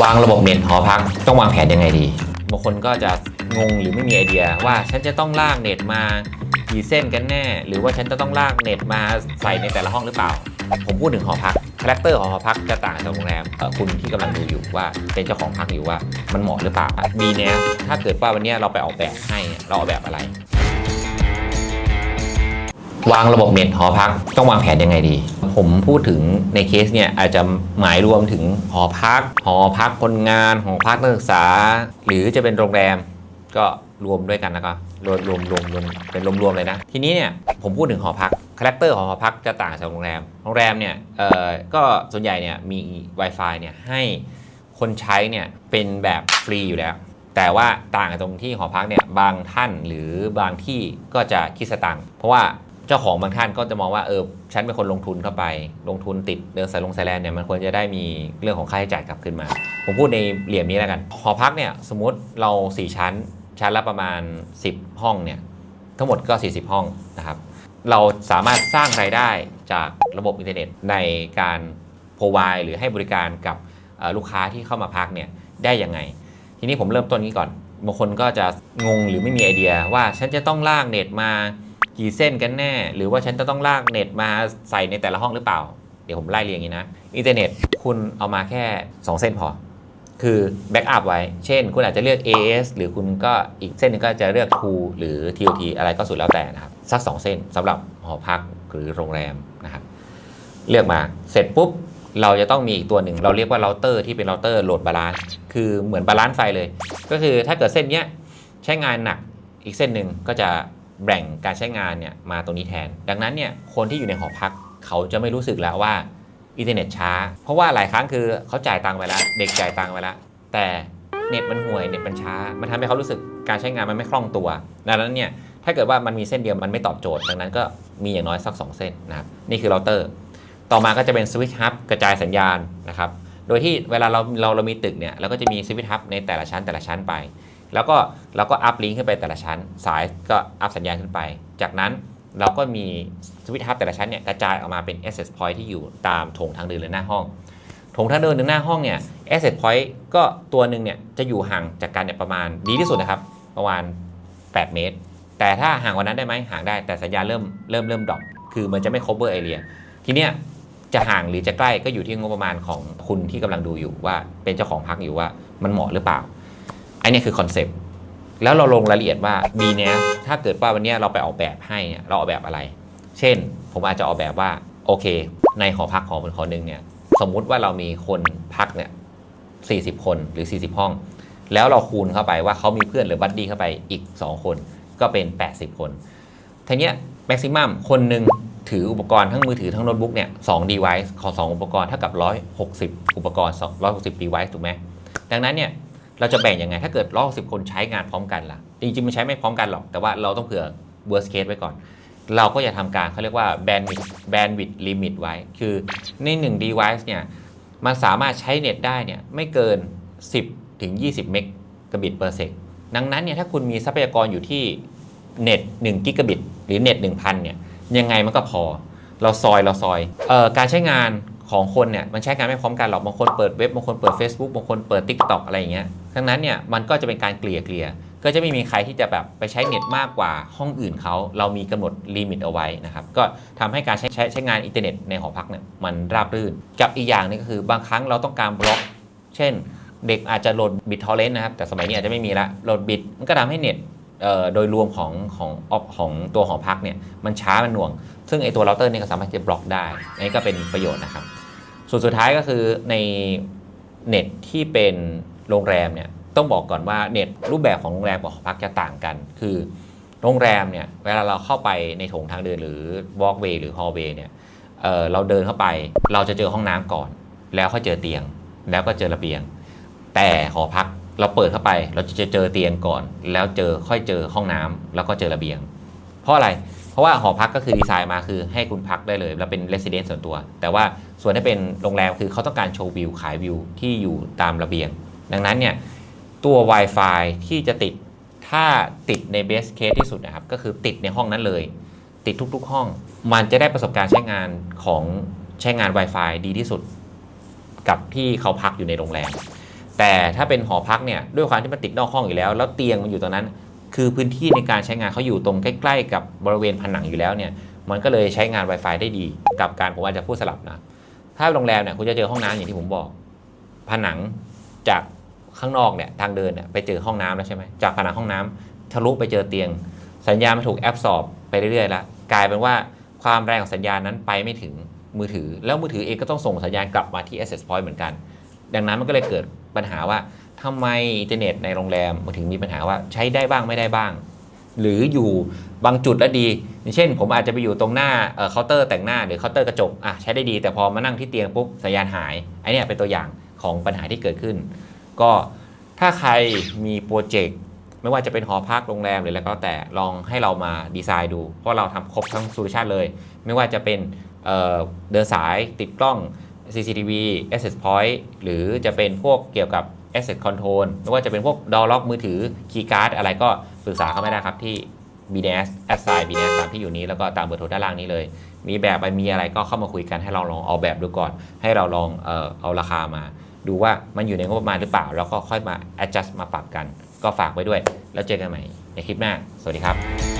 วางระบบเน็ตหอพักต้องวางแผนยังไงดีบางคนก็จะงงหรือไม่มีไอเดียว่าฉันจะต้องลากเน็ตมากี่เส้นกันแน่ หรือว่าฉันจะต้องลากเน็ตมาใส่ในแต่ละห้องหรือเปล่า ผมพูดถึงหอพักคาแรคเตอร์ของหอพักจะต่างจากโรงแรมคุณที่กำลังดูอยู่ว่าเป็นเจ้าของพักอยู่ว่ามันเหมาะหรือเปล่ามีเนี้ยถ้าเกิดว่าวันนี้เราไปออกแบบให้เราออกแบบอะไร วางระบบเน็ตหอพักต้องวางแผนยังไงดี ผมพูดถึงในเคสเนี่ยอาจจะหมายรวมถึงหอพัก หอพักคนงานหอพักนักศึกษา หรือจะเป็นโรงแรมก็รวมด้วยกันแล้วก็รวมรวมรวมรวมเป็นรวมๆเลยนะ ทีนี้เนี่ยผมพูดถึงหอพักคาแรคเตอร์ของหอพักจะต่างจากโรงแรมโรงแรมเนี่ยเอ่อก็ส่วนใหญ่เนี่ยมี Wi-Fi เนี่ยให้คนใช้เนี่ยเป็นแบบฟรีอยู่แล้วแต่ว่าต่างตรงที่หอพักเนี่ยบางท่านหรือบางที่ก็จะคิดสตังค์เพราะว่า จ้าของบางท่านก็จะมองว่าเออฉันเป็นคนลงทุนเข้าไป ลงทุนติดเดินสายลงสายแลนเนี่ยมันควรจะได้มีเรื่องของค่าใช้จ่ายกลับขึ้นมา ผมพูดในเหลี่ยมนี้แล้วกันหอพักเนี่ยสมมติเรา 4 ชั้น ชั้นละประมาณ 10 ห้องเนี่ยทั้งหมดก็ 40 ห้องนะครับเราสามารถสร้างรายได้จากระบบอินเทอร์เน็ตในการ provide หรือให้บริการกับลูกค้าที่เข้ามาพักเนี่ยได้ยังไง ทีนี้ผมเริ่มต้นนี้ก่อนบางคนก็จะงงหรือไม่มีไอเดียว่าฉันจะต้องลากเน็ตมา กี่เส้นกันแน่ หรือว่าฉันจะต้องลากเน็ตมาใส่ในแต่ละห้องหรือเปล่า เดี๋ยวผมไล่เรียงอย่างนี้นะ อินเทอร์เน็ตคุณเอามาแค่ 2 เส้นพอ คือแบ็กอัพไว้ เช่น คุณอาจจะเลือก AS หรือคุณก็อีกเส้นหนึงก็จะเลือก True หรือ TOT อะไรก็สุดแล้วแต่นะครับ สัก 2 เส้นสำหรับหอพักหรือโรงแรมนะครับเลือกมาเสร็จปุ๊บเราจะต้องมีอีกตัวหนึ่ง เราเรียกว่าเราเตอร์ที่เป็นเราเตอร์โหลดบาลานซ์คือเหมือนบาลานซ์ไฟเลย ก็คือถ้าเกิดเส้นเนี้ยใช้งานหนักอีกเส้นหนึ่งก็จะ แบ่งการใช้งานเนี่ยมาตรงนี้แทน ดังนั้นเนี่ยคนที่อยู่ในหอพักเขาจะไม่รู้สึกแล้วว่าอินเทอร์เน็ตช้า เพราะว่าหลายครั้งคือเขาจ่ายตังค์ไปแล้ว เด็กจ่ายตังค์ไปแล้ว แต่เน็ตมันห่วยเน็ตมันช้า มันทำให้เขารู้สึกการใช้งานมันไม่คล่องตัว ดังนั้นเนี่ยถ้าเกิดว่ามันมีเส้นเดียวมันไม่ตอบโจทย์ ดังนั้นก็มีอย่างน้อยสัก 2 เส้นนะครับนี่คือเราเตอร์ ต่อมาก็จะเป็นสวิตช์ฮับกระจายสัญญาณนะครับโดยที่เวลาเราเราเรามีตึกเนี่ยเราก็จะมีสวิตช์ฮับในแต่ละชั้นแต่ละชั้นไป แล้วก็เราก็อัพลิงก์ขึ้นไปแต่ละชั้น สายก็อัพสัญญาณขึ้นไป จากนั้นเราก็มีสวิตช์ฮับแต่ละชั้นเนี่ยกระจายออกมาเป็น access point ที่อยู่ตามโถงทางเดินหรือหน้าห้องโถงทางเดินหรือหน้าห้องเนี่ย access point ก็ตัวหนึ่งเนี่ยจะอยู่ห่างจากกันเนี่ยประมาณดีที่สุดนะครับ ประมาณ 8 เมตร แต่ถ้าห่างกว่านั้นได้ไหมห่างได้แต่สัญญาณเริ่มเริ่มเริ่มดรอปคือมันจะไม่ cover area ทีเนี้ยจะห่างหรือจะใกล้ก็อยู่ที่งบประมาณของคุณที่กำลังดูอยู่ว่าเป็นเจ้าของพักอยู่ว่ามันเหมาะหรือเปล่า อ้เนี่ยคือคอนเซปต์แล้วเราลงรายละเอียดว่า b n e s ถ้าเกิดว่าวันเนี้ยเราไปออกแบบให้เนี่ยเราออกแบบอะไร เช่น ผมอาจจะออกแบบว่าโอเค ในหอพักของคนคนหนึ่งเนี่ยสมมุติว่าเรามีคนพักเนี่ย40 คนหรือ 40 ห้อง แล้วเราคูณเข้าไปว่าเขามีเพื่อนหรือบัดดี้เข้าไปอีก 2 คนก็เป็น 80 คนทีเนี้ยแม็กซิมัมคนหนึ่งถืออุปกรณ์ทั้งมือถือทั้งโน้ตบุ๊กเนี่ยสอง device ของ2อุปกรณ์เท่ากับ 160 อุปกรณ์ 160 device ถูกไหมดังนั้นเนี่ย เราจะแบ่งยังไง ถ้าเกิด160คนใช้งานพร้อมกันล่ะ จริงๆมันใช้ไม่พร้อมกันหรอก แต่ว่าเราต้องเผื่อ worst case ไว้ก่อน เราก็จะทำการเขาเรียกว่า bandwidth bandwidth limit ไว้ คือใน1 device เนี่ย มันสามารถใช้เน็ตได้เนี่ยไม่เกิน 10ถึง20 เมกะบิต per sec ดังนั้นเนี่ยถ้าคุณมีทรัพยากรอยู่ที่เน็ต1กิกะบิตหรือเน็ต1,000เนี่ยยังไงมันก็พอ เราซอยเราซอยเออการใช้งานของคนเนี่ยมันใช้งานไม่พร้อมกันหรอกบางคนเปิดเว็บบางคนเปิด Facebook บางคนเปิด TikTok อะไรอย่างเงี้ย ดังนั้นเนี่ยมันก็จะเป็นการเกลี่ยเกลี่ยก็จะไม่มีใครที่จะแบบไปใช้เน็ตมากกว่าห้องอื่นเขาเรามีกำหนดลิมิตเอาไว้นะครับก็ทำให้การใช้ใช้ใช้งานอินเทอร์เน็ตในหอพักเนี่ยมันราบรื่น กับอีกอย่างนึงก็คือบางครั้งเราต้องการบล็อก เช่น เด็กอาจจะโหลดบิตทอร์เรนต์นะครับแต่สมัยนี้อาจจะไม่มีละโหลดบิตมันก็ทำให้เน็ตโดยรวมของของออของตัวหอพักเนี่ยมันช้ามันหน่วง ซึ่งไอตัวเราเตอร์นี่ก็สามารถจะบล็อกได้นนี้ก็เป็นประโยชน์นะครับส่วนสุดท้ายก็คือในเน็ตที่เป็น โรงแรมเนี่ยต้องบอกก่อนว่าเน็ตรูปแบบของโรงแรมกับหอพักจะต่างกัน คือโรงแรมเนี่ยเวลาเราเข้าไปในโถงทางเดินหรือ walkway หรือ hallway เนี่ยเเราเดินเข้าไปเราจะเจอห้องน้ำก่อน แล้วค่อยเจอเตียง แล้วก็เจอระเบียง แต่หอพักเราเปิดเข้าไปเราจะเจอเตียงก่อน แล้วเจอค่อยเจอห้องน้ำแล้วก็เจอระเบียง เพราะอะไรเพราะว่าหอพักก็คือดีไซน์มาคือให้คุณพักได้เลยแล้วเป็นเรสซิเดนต์ส่วนตัว แต่ว่าส่วนที่เป็นโรงแรมคือเขาต้องการโชว์วิวขายวิวที่อยู่ตามระเบียง ดังนั้นเนี่ยตัว Wi-Fi ที่จะติดถ้าติดในเบสเคสที่สุดนะครับ ก็คือติดในห้องนั้นเลย ติดทุกๆห้อง มันจะได้ประสบการณ์ใช้งานของใช้งาน Wi-Fi ดีที่สุด กับที่เขาพักอยู่ในโรงแรมแต่ถ้าเป็นหอพักเนี่ยด้วยความที่มันติดนอกห้องอยู่แล้ว แล้วเตียงมันอยู่ตรงนั้น คือพื้นที่ในการใช้งานเขาอยู่ตรงใกล้ ๆ กับบริเวณผนังอยู่แล้วเนี่ยมันก็เลยใช้งาน Wi-Fi ได้ดี กับการผมอาจจะพูดสลับนะ ถ้าโรงแรมเนี่ยคุณจะเจอห้องน้ำอย่างที่ผมบอก ผนังจาก ข้างนอกเนี่ยทางเดินเนี่ยไปเจอห้องน้ำแล้วใช่ไหมจากผนังห้องน้ำทะลุไปเจอเตียง สัญญาณมันถูกแอบสอบไปเรื่อยๆแล้วกลายเป็นว่าความแรงของสัญญาณนั้นไปไม่ถึงมือถือ แล้วมือถือเองก็ต้องส่งสัญญาณกลับมาที่ access point เหมือนกัน ดังนั้นมันก็เลยเกิดปัญหาว่าทำไมอินเทอร์เน็ตในโรงแรมมันถึงมีปัญหาว่าใช้ได้บ้างไม่ได้บ้าง หรืออยู่บางจุดแล้วดี เช่น ผมอาจจะไปอยู่ตรงหน้าเคาน์เตอร์แต่งหน้าหรือเคาน์เตอร์กระจกอะใช้ได้ดี แต่พอมานั่งที่เตียงปุ๊บสัญญาณหายไอเนี่ยเป็นตัวอย่างของปัญหาที่เกิดขึ้น ก็ถ้าใครมีโปรเจกต์ไม่ว่าจะเป็นหอพักโรงแรมหรืออะไรก็แต่ลองให้เรามาดีไซน์ดู เพราะเราทำครบทั้งโซลูชันเลย ไม่ว่าจะเป็นเอ่อเดินสายติดกล้อง CCTV Access Point หรือจะเป็นพวกเกี่ยวกับ Asset Control ไม่ว่าจะเป็นพวกดอล็อกมือถือ Keycard อะไรก็ปรึกษาเข้ามาได้ครับที่ BNS a s s i g n BNS ตามที่อยู่นี้แล้วก็ตามเบอร์โทรด้านล่างนี้เลย มีแบบไปมีอะไรก็เข้ามาคุยกันให้เราลองเอาแบบดูก่อน ให้เราลองเออเอาราคามา ดูว่ามันอยู่ในงบประมาณหรือเปล่า แล้วก็ค่อยมา adjust มาปรับกัน ก็ฝากไว้ด้วย แล้วเจอกันใหม่ในคลิปหน้า สวัสดีครับ